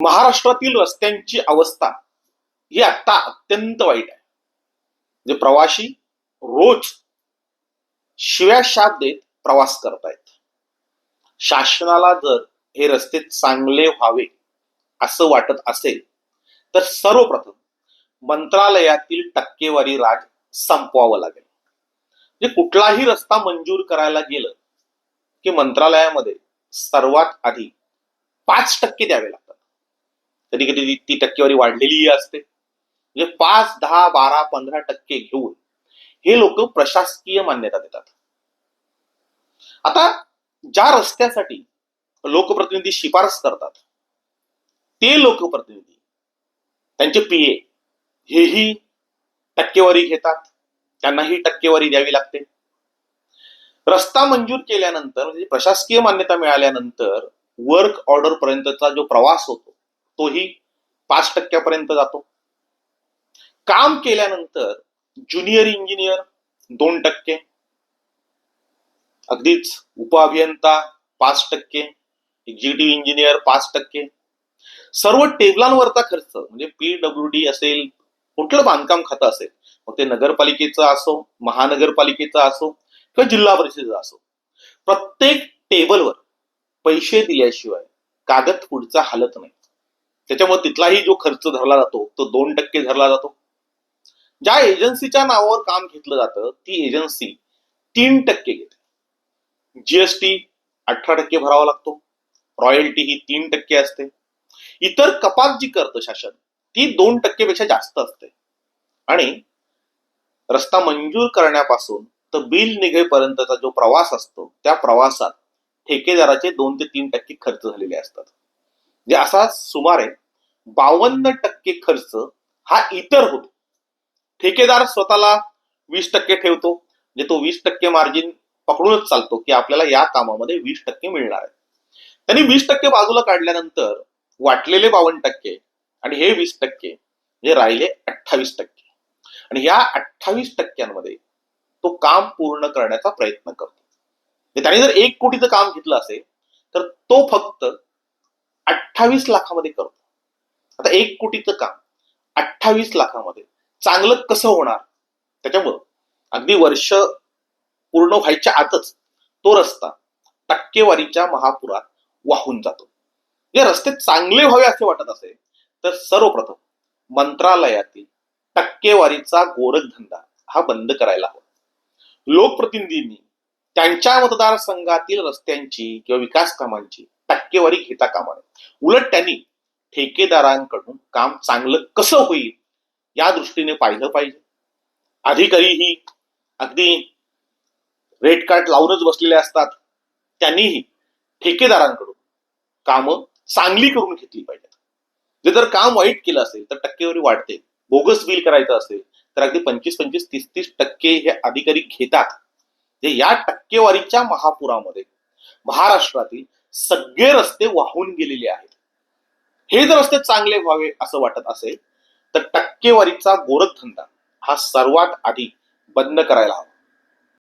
महाराष्ट्रातील रस्त्यांची अवस्था ही आता अत्यंत वाईट आहे. जे प्रवाशी रोज शिव्या शाप देत प्रवास करतायत. शासनाला जर हे रस्ते चांगले व्हावे असं वाटत असेल तर सर्वप्रथम मंत्रालयातील टक्केवारी राज संपवावं लागेल. म्हणजे कुठलाही रस्ता मंजूर करायला गेलं की मंत्रालयामध्ये सर्वात आधी पाच टक्के द्यावे लागतात कधी कधी ती टक्केवारी वाढलेली असते. म्हणजे पाच दहा बारा पंधरा टक्के घेऊन हे लोक प्रशासकीय मान्यता देतात. आता ज्या रस्त्यासाठी लोकप्रतिनिधी शिफारस करतात ते लोकप्रतिनिधी त्यांचे पीए हेही टक्केवारी घेतात. त्यांनाही टक्केवारी द्यावी लागते. रस्ता मंजूर केल्यानंतर म्हणजे प्रशासकीय मान्यता मिळाल्यानंतर वर्क ऑर्डर पर्यंतचा जो प्रवास होतो तोही पाच टक्क्यापर्यंत जातो. काम केल्यानंतर ज्युनियर इंजिनियर दोन टक्के. अगदीच उपअभियंता पाच टक्के. एक्झिक्युटिव्ह इंजिनियर पाच टक्के. सर्व टेबलांवरचा खर्च म्हणजे पीडब्ल्यू डी असेल कुठलं बांधकाम खातं असेल मग ते नगरपालिकेचं असो महानगरपालिकेचं असो किंवा जिल्हा परिषदेचा असो. प्रत्येक टेबलवर पैसे दिल्याशिवाय कागद पुढचा हलत नाही. त्याच्यामुळे तिथलाही जो खर्च धरला जातो तो दोन टक्के धरला जातो. ज्या एजन्सीच्या नावावर काम घेतलं जातं ती एजन्सी तीन टक्के घेते. जीएसटी अठरा टक्के भरावा लागतो. रॉयल्टी ही तीन टक्के असते. इतर कपात जी करतं शासन ती दोन टक्केपेक्षा जास्त असते. आणि रस्ता मंजूर करण्यापासून तर बिल निघेपर्यंतचा जो प्रवास असतो त्या प्रवासात ठेकेदाराचे दोन ते तीन टक्के खर्च झालेले असतात. म्हणजे असा सुमारे बावन्न टक्के खर्च हा इतर होतो. ठेकेदार स्वतःला वीस टक्के ठेवतो. म्हणजे तो वीस टक्के मार्जिन पकडूनच चालतो की आपल्याला या कामामध्ये वीस टक्के मिळणार आहे. त्यांनी वीस टक्के बाजूला काढल्यानंतर वाटलेले बावन्न टक्के आणि हे वीस टक्के म्हणजे राहिले अठ्ठावीस टक्के. आणि या अठ्ठावीस टक्क्यांमध्ये तो काम पूर्ण करण्याचा प्रयत्न करतो. म्हणजे त्याने जर एक कोटीचं काम घेतलं असेल तर तो फक्त अठ्ठावीस लाखामध्ये करतो. आता एक कोटीचं काम अठ्ठावीस लाखामध्ये. चांगलं कसं होणार? त्याच्यामुळं. अगदी वर्ष पूर्ण व्हायच्या आतच तो रस्ता टक्केवारीच्या महापुरात वाहून जातो. जे रस्ते चांगले व्हावे असे वाटत असेल तर सर्वप्रथम मंत्रालयातील टक्केवारीचा गोरखधंदा हा बंद करायला हवा. लोकप्रतिनिधींनी त्यांच्या मतदारसंघातील रस्त्यांची किंवा विकास कामांची टक्केवारी घेता कामा नये. उलट त्यांनी ठेकेदारांकडून काम चांगलं कसं होईल या दृष्टीने पाहिलं पाहिजे. अधिकारीही अगदी रेड कार्ड लावूनच बसलेले असतात. त्यांनीही ठेकेदारांकडून कामं चांगली करून घेतली पाहिजेत. जे जर काम वाईट केलं असेल तर टक्केवारी वाढते. बोगस बिल करायचं असेल तर अगदी पंचवीस पंचवीस तीस तीस टक्के हे अधिकारी घेतात. जे या टक्केवारीच्या महापुरामध्ये महाराष्ट्रातील सगळे रस्ते वाहून गेलेले आहेत. हे जर रस्ते चांगले व्हावे असं वाटत असेल तर टक्केवारीचा गोरखधंदा हा सर्वात आधी बंद करायला हवा.